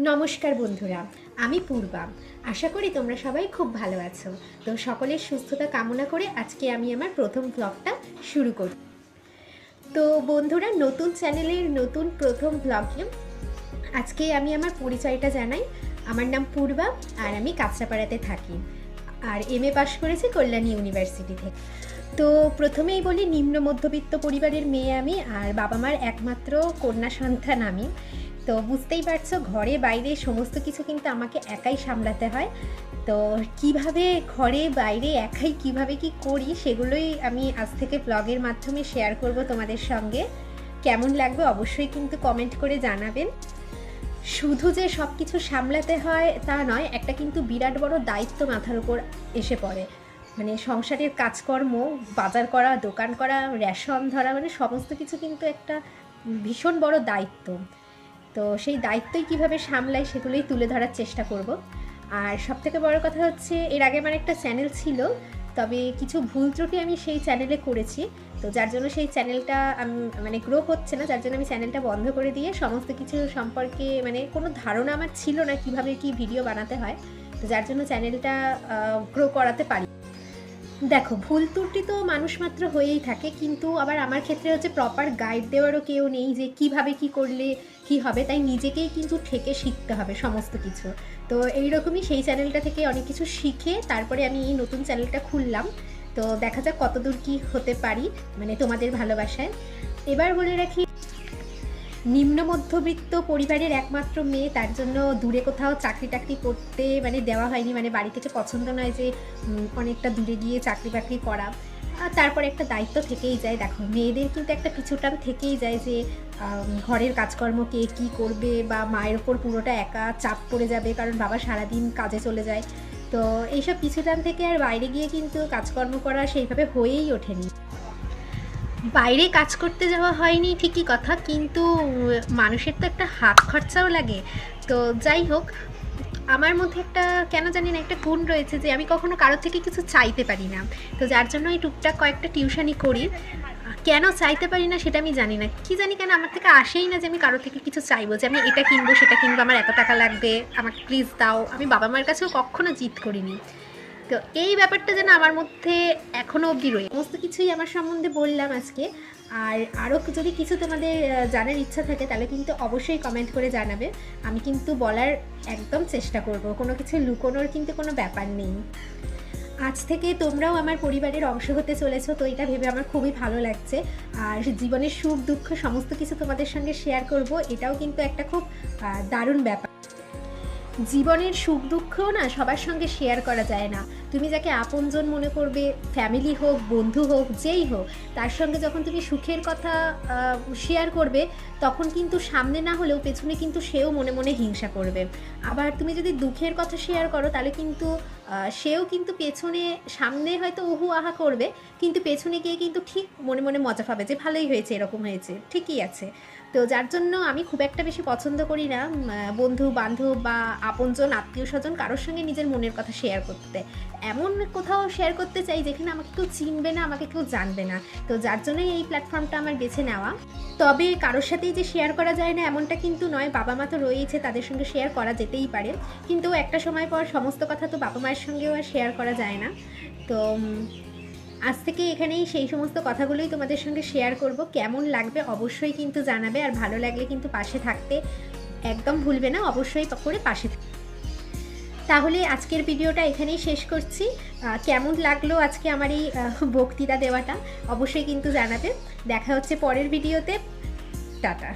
নমস্কার বন্ধুরা, আমি পূর্বা। আশা করি তোমরা সবাই খুব ভালো আছো। তো সকলের সুস্থতা কামনা করে আজকে আমি আমার প্রথম ব্লগটা শুরু করি। তো বন্ধুরা, নতুন চ্যানেলের নতুন প্রথম ব্লগে আজকে আমি আমার পরিচয়টা জানাই। আমার নাম পূর্বা আর আমি কাঁচরাপাড়াতে থাকি। আর এম এ পাশ করেছি কল্যাণী ইউনিভার্সিটি থেকে। তো প্রথমেই বলি, নিম্ন মধ্যবিত্ত পরিবারের মেয়ে আমি আর বাবা মার একমাত্র কন্যা সন্তান আমি। তো বুঝতেই পারছ, ঘরে বাইরে সমস্ত কিছু কিন্তু আমাকে একাই সামলাতে হয়। তো কীভাবে ঘরে বাইরে একাই কীভাবে কি করি সেগুলোই আমি আজ থেকে ব্লগের মাধ্যমে শেয়ার করব তোমাদের সঙ্গে। কেমন লাগবে অবশ্যই কিন্তু কমেন্ট করে জানাবেন। শুধু যে সব কিছু সামলাতে হয় তা নয়, একটা কিন্তু বিরাট বড় দায়িত্ব মাথার উপর এসে পড়ে। মানে সংসারের কাজকর্ম, বাজার করা, দোকান করা, রেশন ধরা মানে সমস্ত কিছু কিন্তু একটা ভীষণ বড় দায়িত্ব। তো সেই দায়িত্বই কীভাবে সামলাই সেগুলোই তুলে ধরার চেষ্টা করব। আর সব থেকে বড় কথা হচ্ছে, এর আগে আমার একটা চ্যানেল ছিল, তবে কিছু ভুল ত্রুটি আমি সেই চ্যানেলে করেছি। তো যার জন্য সেই চ্যানেলটা মানে গ্রো হচ্ছে না, যার জন্য আমি চ্যানেলটা বন্ধ করে দিয়ে সমস্ত কিছু সম্পর্কে মানে কোনো ধারণা আমার ছিল না কীভাবে কি ভিডিও বানাতে হয়। তো যার জন্য চ্যানেলটা গ্রো করাতে পারি। দেখো, ভুল ত্রুটি তো মানুষ মাত্র হয়েই থাকে, কিন্তু আবার আমার ক্ষেত্রে হচ্ছে প্রপার গাইড দেওয়ারও কেউ নেই যে কীভাবে কি করলে কি হবে, তাই নিজেকেই কিন্তু ঠেকে শিখতে হবে সমস্ত কিছু। তো এইরকমই সেই চ্যানেলটা থেকে অনেক কিছু শিখে তারপরে আমি এই নতুন চ্যানেলটা খুললাম। তো দেখা যাক কতদূর কি হতে পারি মানে তোমাদের ভালোবাসায়। এবার বলে রাখি নিম্ন মধ্যবিত্ত পরিবারের একমাত্র মেয়ে, তার জন্য দূরে কোথাও চাকরি টাকরি করতে মানে দেওয়া হয়নি মানে বাড়ি থেকে পছন্দ নয় যে অনেকটা দূরে গিয়ে চাকরি বাকরি করা। আর তারপরে একটা দায়িত্ব থেকেই যায়, দেখো, মেয়েদের কিন্তু একটা পিছুটান থেকেই যায় যে ঘরের কাজকর্ম কে কী করবে বা মায়ের ওপর পুরোটা একা চাপ পড়ে যাবে, কারণ বাবা সারাদিন কাজে চলে যায়। তো এইসব পিছুটান থেকে আর বাইরে গিয়ে কিন্তু কাজকর্ম করা সেইভাবে হয়েই ওঠেনি। বাইরে কাজ করতে যাওয়া হয়নি, ঠিকই কথা, কিন্তু মানুষের তো একটা হাত খরচাও লাগে। তো যাই হোক, আমার মধ্যে একটা, কেন জানি না, একটা গুণ রয়েছে যে আমি কখনো কারোর থেকে কিছু চাইতে পারি না। তো যার জন্য এই টুকটাক কয়েকটা টিউশনই করি। কেন চাইতে পারি না সেটা আমি জানি না। কি জানি কেন আমার থেকে আসেই না যে আমি কারোর থেকে কিছু চাইব, যে আমি এটা কিনবো, সেটা কিনবো, আমার এত টাকা লাগবে, আমাকে প্লিজ দাও। আমি বাবা মার কাছেও কখনো জিত করিনি। তো এই ব্যাপারটা যেন আমার মধ্যে এখনও অবধি রয়ে সমস্ত কিছুই আমার সম্বন্ধে বললাম আজকে। আর আরও যদি কিছু তোমাদের জানার ইচ্ছা থাকে, তাহলে কিন্তু অবশ্যই কমেন্ট করে জানাবে। আমি কিন্তু বলার একদম চেষ্টা করব। কোনো কিছু লুকোনোর কিন্তু কোনো ব্যাপার নেই। আজ থেকে তোমরাও আমার পরিবারের অংশ হতে চলেছো, তো এটা ভেবে আমার খুবই ভালো লাগছে। আর জীবনের সুখ, দুঃখ, সমস্ত কিছু তোমাদের সঙ্গে শেয়ার করব, এটাও কিন্তু একটা খুব দারুণ ব্যাপার। জীবনের সুখ দুঃখও না সবার সঙ্গে শেয়ার করা যায় না। তুমি যাকে আপনজন মনে করবে ফ্যামিলি হোক, বন্ধু হোক, যেই হোক, তার সঙ্গে যখন তুমি সুখের কথা শেয়ার করবে, তখন কিন্তু সামনে না হলেও পেছনে কিন্তু সেও মনে মনে হিংসা করবে। আবার তুমি যদি দুঃখের কথা শেয়ার করো, তাহলে কিন্তু সেও কিন্তু পেছনে, সামনে হয়তো উহু আহা করবে, কিন্তু পেছনে গিয়ে কিন্তু ঠিক মনে মনে মজা পাবে যে ভালোই হয়েছে, এরকম হয়েছে, ঠিকই আছে। তো যার জন্য আমি খুব একটা বেশি পছন্দ করি না বন্ধু বান্ধব বা আপনজন আত্মীয় স্বজন কারোর সঙ্গে নিজের মনের কথা শেয়ার করতে। এমন কোথাও শেয়ার করতে চাই যেখানে আমাকে কেউ চিনবে না, আমাকে কেউ জানবে না। তো যার জন্যই এই প্ল্যাটফর্মটা আমার বেছে নেওয়া। তবে কারোর সাথেই যে শেয়ার করা যায় না এমনটা কিন্তু নয়। বাবা মা তো রয়েছে তাদের সঙ্গে শেয়ার করা যেতেই পারে। কিন্তু একটা সময় পর সমস্ত কথা তো বাবা মায়ের সঙ্গেও আর শেয়ার করা যায় না। তো আজ থেকে এখানেই সেই সমস্ত কথাগুলোই তোমাদের সঙ্গে শেয়ার করব। কেমন লাগবে অবশ্যই কিন্তু জানাবে। আর ভালো লাগলে কিন্তু পাশে থাকতে। একদম ভুলবে না, অবশ্যই করে পাশে তাহলে আজকের ভিডিওটা এখানেই শেষ করছি। কেমন লাগল আজকে আমার এই বক্তৃতা দেওয়াটা? অবশ্যই কিন্তু জানাবে দেখা হচ্ছে পরের ভিডিওতে। টাটা।